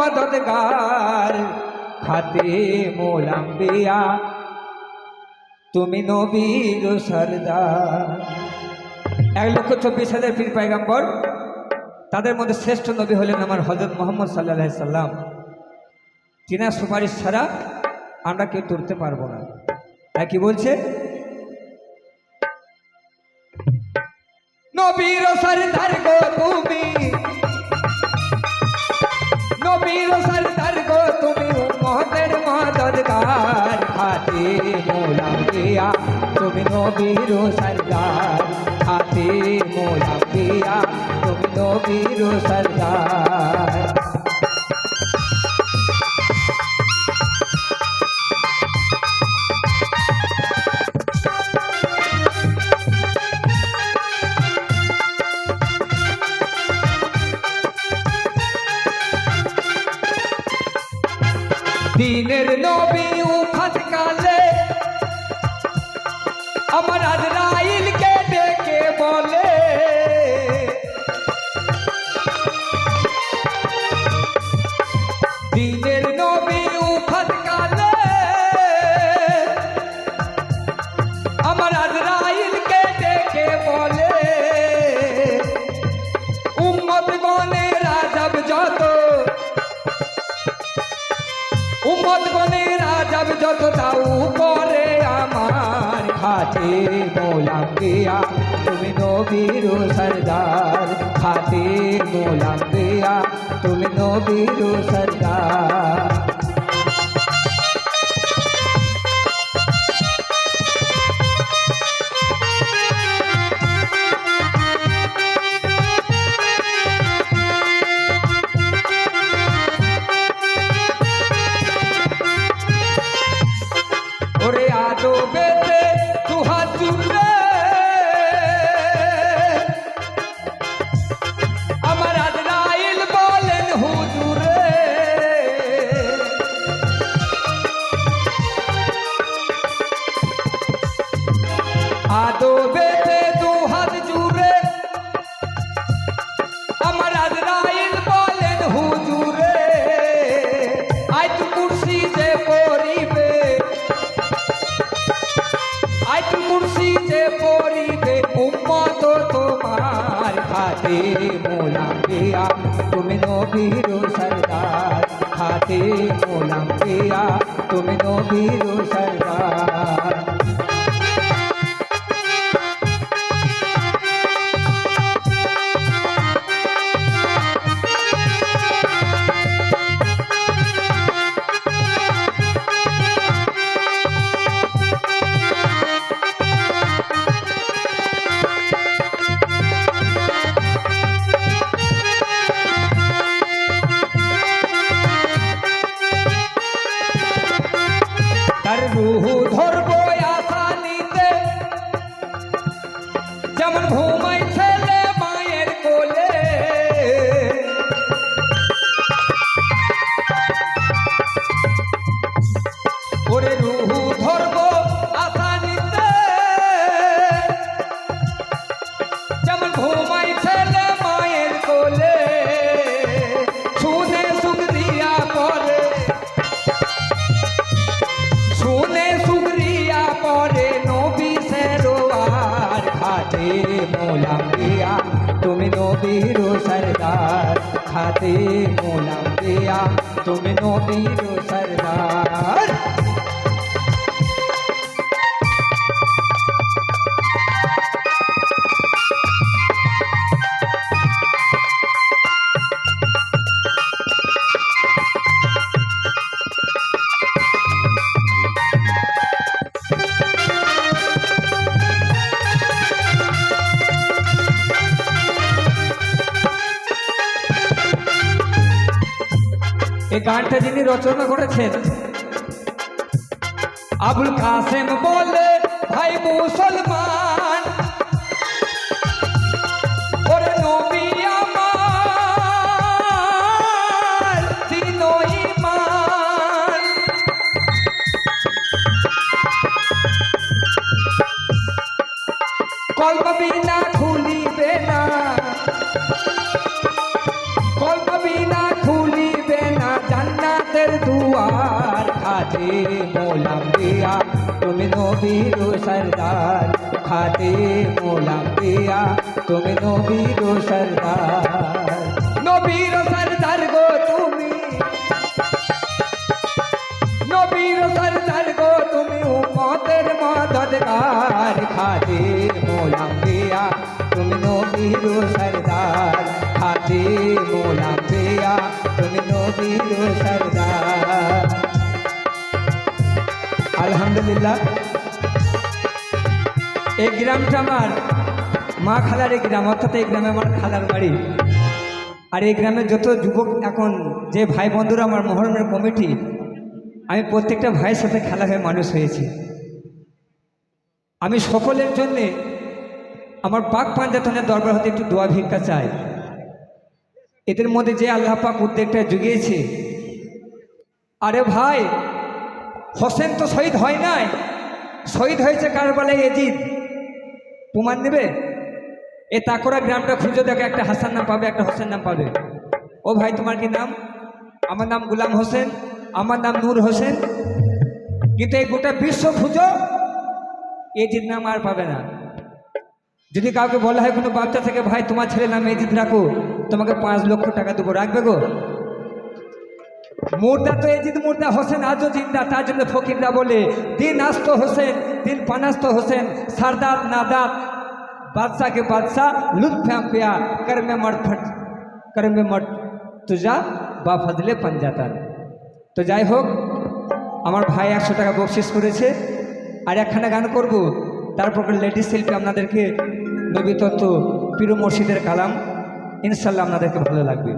মদদগার খাতে মোলাম্বিয়া তুমি নবীর সরদার। এক লক্ষ চব্বিশ হাজার পীর পায়গাম্বর, তাদের মধ্যে শ্রেষ্ঠ নবী হলেন আমার হজরত মোহাম্মদ সাল্লাহ সাল্লাম। তিনার সুপারিশ ছাড়া আমরা কেউ তুলতে পারব না। তাই কি বলছে? নবীর সরদার খাতে মোলা পিয়া তুমি নবীর সরদার। খাতে মোলা পিয়া তুমি নবীর সরদার। দিনের নবী উফাত কালে আমার আজরাইলকে উম্মত গনে রাজব যত তাও করে আমার খাতে, মোলাম গিয়া তুমি নবীর সরদার, খাতে, মোলাম গিয়া তুমি নবীর সরদার। খাতে মোলাম গিয়া তুমি নবীর সরদার। খাতে মোলাম গিয়া তুমি নবীর সরদার। তার রুহু ধরবো আসানিতে যেমন ঘুমাই ছেলে মায়ের কোলে। ওরে রুহু সরদার খাতে মোলাম দিয়া তুমি নবীর সরদার এই গানটা যিনি রচনা করেছেন আবুল কাসেম বলে ভাই মুসলমান কল্প বিনা খুলিবে দুয়ার খাতে মোলাম্বিয়া তুমি নবীর সরদার, খাতে মোলাম্বিয়া তুমি নবীর সরদার। নবীর সরদার গো তুমি। নবীর সরদার গো তুমি উম্মতের মদদগার, খাতে মোলাম্বিয়া তুমি নবীর সরদার, খাতে মোলাম্বিয়া আলহামদুলিল্লাহ। এই গ্রামটা আমার মা খালার এই গ্রাম, অর্থাৎ এই গ্রামে আমার খালার বাড়ি। আর এই গ্রামের যত যুবক এখন, যে ভাই বন্ধুরা আমার মহরমের কমিটি, আমি প্রত্যেকটা ভাইয়ের সাথে খেলা হয়ে মানুষ হয়েছি। আমি সকলের জন্যে আমার পাক পাঞ্জাতনের দরবার হতে একটু দোয়া ভিক্ষা চাই। এদের মধ্যে যে আল্লাহ পাক উদ্যোগটা জুগিয়েছে। আরে ভাই, হোসেন তো শহীদ হয় নাই। শহীদ হয়েছে কারবালায় এজিদ। প্রমাণ নেবে এ তাকরা গ্রামটা খুঁজে দেখো, একটা হাসান নাম পাবে, একটা হোসেন নাম পাবে। ও ভাই, তোমার কি নাম? আমার নাম গুলাম হোসেন, আমার নাম নূর হোসেন। কিন্তু এই গোটা বিশ্ব খুঁজো, এজিদ নাম আর পাবে না। যদি কাউকে বলা হয় কোনো বাচ্চা থেকে ভাই তোমার ছেলে নাম এজিদ রাখো তোমাকে পাঁচ লক্ষ টাকা দেবো রাখবে গো মুর্দা তো এজিদ মুর্দা হোসেন আজও জিন্দা তার জন্য ফকিররা বলে দিন আস্ত হোসেন দিন পানাস্ত হোসেন সারদাত নাদাত বাদশাহ के बादशाह लुत्फ पिया कर में मर फट कर में मर তুজা বা ফজলে পাঞ্জাতার তো যাই হোক আমার ভাই একশো টাকা বকশিস করেছে আর একখানা গান করব তারপর লেডিস শিল্পী আপনাদেরকে নবী তত্ত্ব পীর মসজিদের কালাম ইনশাল্লাহ আপনাদেরকে ভালো লাগবে।